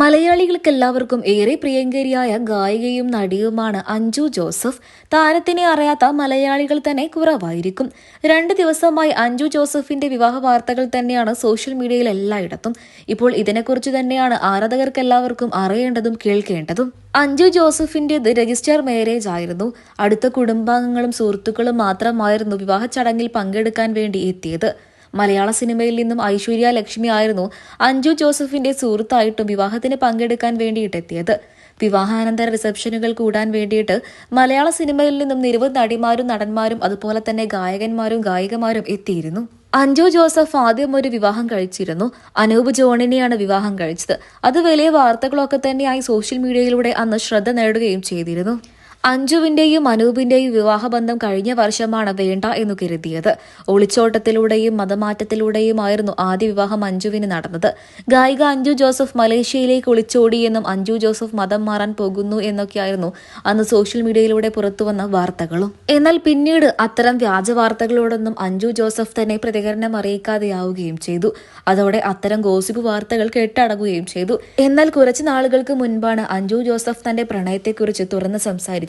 മലയാളികൾക്ക് എല്ലാവർക്കും ഏറെ പ്രിയങ്കരിയായ ഗായികയും നടിയുമാണ് അഞ്ജു ജോസഫ്. താരത്തിനെ അറിയാത്ത മലയാളികൾ തന്നെ കുറവായിരിക്കും. രണ്ട് ദിവസമായി അഞ്ജു ജോസഫിന്റെ വിവാഹ വാർത്തകൾ തന്നെയാണ് സോഷ്യൽ മീഡിയയിൽ എല്ലായിടത്തും. ഇപ്പോൾ ഇതിനെക്കുറിച്ച് തന്നെയാണ് ആരാധകർക്ക് എല്ലാവർക്കും അറിയേണ്ടതും കേൾക്കേണ്ടതും. അഞ്ജു ജോസഫിന്റേത് രജിസ്റ്റർ മാരേജ് ആയിരുന്നു. അടുത്ത കുടുംബാംഗങ്ങളും സുഹൃത്തുക്കളും മാത്രമായിരുന്നു വിവാഹ ചടങ്ങിൽ പങ്കെടുക്കാൻ വേണ്ടി എത്തിയത്. മലയാള സിനിമയിൽ നിന്നും ഐശ്വര്യ ലക്ഷ്മി ആയിരുന്നു അഞ്ജു ജോസഫിന്റെ സുഹൃത്തായിട്ടും വിവാഹത്തിന് പങ്കെടുക്കാൻ വേണ്ടിയിട്ടെത്തിയത്. വിവാഹാനന്തര റിസപ്ഷനുകൾ കൂടാൻ വേണ്ടിയിട്ട് മലയാള സിനിമയിൽ നിന്നും നിരവധി നടിമാരും നടന്മാരും അതുപോലെ തന്നെ ഗായകന്മാരും ഗായികമാരും എത്തിയിരുന്നു. അഞ്ജു ജോസഫ് ആദ്യം ഒരു വിവാഹം കഴിച്ചിരുന്നു. അനൂപ് ജോണിനെയാണ് വിവാഹം കഴിച്ചത്. അത് വലിയ വാർത്തകളൊക്കെ തന്നെയായി സോഷ്യൽ മീഡിയയിലൂടെ അന്ന് ശ്രദ്ധ നേടുകയും ചെയ്തിരുന്നു. അഞ്ജുവിന്റെയും അനൂപിന്റെയും വിവാഹബന്ധം കഴിഞ്ഞ വർഷമാണ് വേണ്ട എന്നു കരുതിയത്. ഒളിച്ചോട്ടത്തിലൂടെയും മതമാറ്റത്തിലൂടെയും ആയിരുന്നു ആദ്യ വിവാഹം അഞ്ജുവിന് നടന്നത്. ഗായിക അഞ്ജു ജോസഫ് മലേഷ്യയിലേക്ക് ഒളിച്ചോടിയെന്നും അഞ്ജു ജോസഫ് മതം മാറാൻ പോകുന്നു എന്നൊക്കെയായിരുന്നു അന്ന് സോഷ്യൽ മീഡിയയിലൂടെ പുറത്തുവന്ന വാർത്തകളും. എന്നാൽ പിന്നീട് അത്തരം വ്യാജ വാർത്തകളോടൊന്നും അഞ്ജു ജോസഫ് തന്നെ പ്രതികരണം അറിയിക്കാതെയാവുകയും ചെയ്തു. അതോടെ അത്തരം ഗോസിപ്പ് വാർത്തകൾ കെട്ടടങ്ങുകയും ചെയ്തു. എന്നാൽ കുറച്ചു നാളുകൾക്ക് മുൻപാണ് അഞ്ജു ജോസഫ് തന്റെ പ്രണയത്തെക്കുറിച്ച് തുറന്ന് സംസാരിച്ചത്.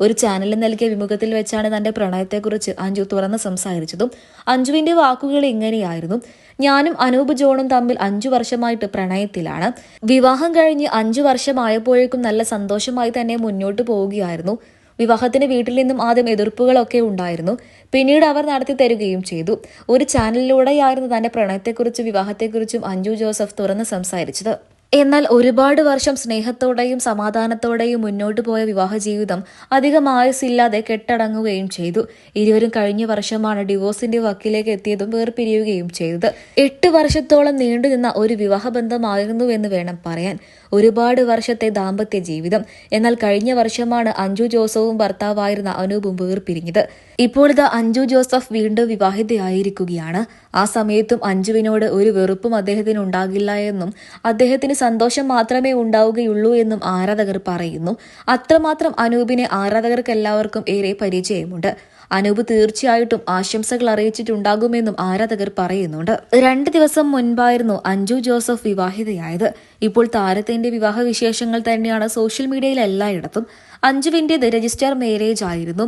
ഒരു ചാനലിൽ നൽകിയ വിമുഖത്തിൽ വെച്ചാണ് തന്റെ പ്രണയത്തെക്കുറിച്ച് അഞ്ജു തുറന്ന് സംസാരിച്ചതും. അഞ്ജുവിന്റെ വാക്കുകൾ ഇങ്ങനെയായിരുന്നു. ഞാനും അനൂപ് ജോണും തമ്മിൽ അഞ്ചു വർഷമായിട്ട് പ്രണയത്തിലാണ്. വിവാഹം കഴിഞ്ഞ് അഞ്ചു വർഷമായപ്പോഴേക്കും നല്ല സന്തോഷമായി തന്നെ മുന്നോട്ട് പോവുകയായിരുന്നു. വിവാഹത്തിന് വീട്ടിൽ നിന്നും ആദ്യം എതിർപ്പുകളൊക്കെ ഉണ്ടായിരുന്നു. പിന്നീട് അവർ നടത്തി തരുകയും ചെയ്തു. ഒരു ചാനലിലൂടെയായിരുന്നു തന്റെ പ്രണയത്തെക്കുറിച്ചും വിവാഹത്തെക്കുറിച്ചും അഞ്ജു ജോസഫ് തുറന്ന് സംസാരിച്ചത്. എന്നാൽ ഒരുപാട് വർഷം സ്നേഹത്തോടെയും സമാധാനത്തോടെയും മുന്നോട്ട് പോയ വിവാഹ ജീവിതം അധികം ആയുസില്ലാതെ കെട്ടടങ്ങുകയും ചെയ്തു. ഇരുവരും കഴിഞ്ഞ വർഷമാണ് ഡിവോഴ്സിന്റെ വക്കിലേക്ക് എത്തിയതും വേർപിരിയുകയും ചെയ്തത്. എട്ട് വർഷത്തോളം നീണ്ടുനിന്ന ഒരു വിവാഹബന്ധമായിരുന്നു എന്ന് വേണം പറയാൻ. ഒരുപാട് വർഷത്തെ ദാമ്പത്യ ജീവിതം. എന്നാൽ കഴിഞ്ഞ വർഷമാണ് അഞ്ജു ജോസഫും ഭർത്താവായിരുന്ന അനൂപും വേർപിരിഞ്ഞത്. ഇപ്പോഴത്തെ അഞ്ജു ജോസഫ് വീണ്ടും വിവാഹിതയായിരിക്കുകയാണ് ആ സമയത്തും അഞ്ജുവിനോട് ഒരു വെറുപ്പും അദ്ദേഹത്തിന് ഉണ്ടാകില്ല എന്നും അദ്ദേഹത്തിന് സന്തോഷം മാത്രമേ ഉണ്ടാവുകയുള്ളൂ എന്നും ആരാധകർ പറയുന്നു. അത്രമാത്രം അനൂപിനെ ആരാധകർക്ക് എല്ലാവർക്കും ഏറെ പരിചയമുണ്ട്. അനൂപ് തീർച്ചയായിട്ടും ആശംസകൾ അറിയിച്ചിട്ടുണ്ടാകുമെന്നും ആരാധകർ പറയുന്നുണ്ട്. രണ്ട് ദിവസം മുൻപായിരുന്നു അഞ്ജു ജോസഫ് വിവാഹിതയായത്. ഇപ്പോൾ താരത്തിന്റെ വിവാഹ വിശേഷങ്ങൾ തന്നെയാണ് സോഷ്യൽ മീഡിയയിൽ എല്ലായിടത്തും. അഞ്ജുവിന്റേത് രജിസ്റ്റർ മാരേജ് ആയിരുന്നു.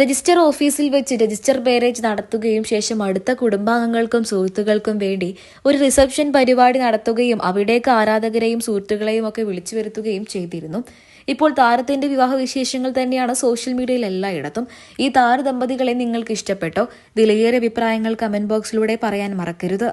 രജിസ്റ്റർ ഓഫീസിൽ വെച്ച് രജിസ്റ്റർ മാരേജ് നടത്തുകയും ശേഷം അടുത്ത കുടുംബാംഗങ്ങൾക്കും സുഹൃത്തുക്കൾക്കും വേണ്ടി ഒരു റിസപ്ഷൻ പരിപാടി നടത്തുകയും അവിടേക്ക് ആരാധകരെയും സുഹൃത്തുക്കളെയും ഒക്കെ വിളിച്ചു വരുത്തുകയും ചെയ്തിരുന്നു. ഇപ്പോൾ താരത്തിന്റെ വിവാഹ വിശേഷങ്ങൾ തന്നെയാണ് സോഷ്യൽ മീഡിയയിൽ എല്ലായിടത്തും. ഈ താരദമ്പതികളെ നിങ്ങൾക്ക് ഇഷ്ടപ്പെട്ടോ? വിലയേറെ അഭിപ്രായങ്ങൾ കമന്റ് ബോക്സിലൂടെ പറയാൻ മറക്കരുത്.